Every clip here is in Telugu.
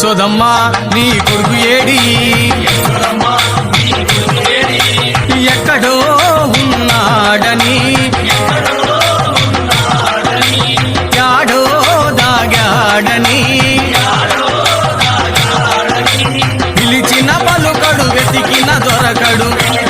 యశోదమ్మా నీ కొడుకు ఏడి? ఎక్కడో ఉన్నాడని. యాడో దాగాడని. పిలిచిన పలుకడు వెతికిన దొరకడు.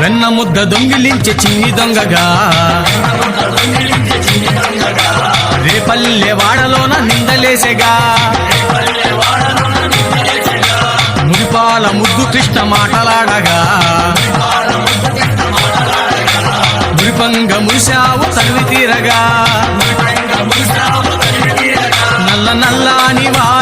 వెన్న ముద్ద దొంగిలించే చిన్ని దొంగగా. రేపల్లె వాడలోన నిందలేసేగా. ముడిపాల ముద్దు కృష్ణ మాటలాడగా. మురిపంగ ముసావు తనివి తీరగా. నల్ల నల్లాని వా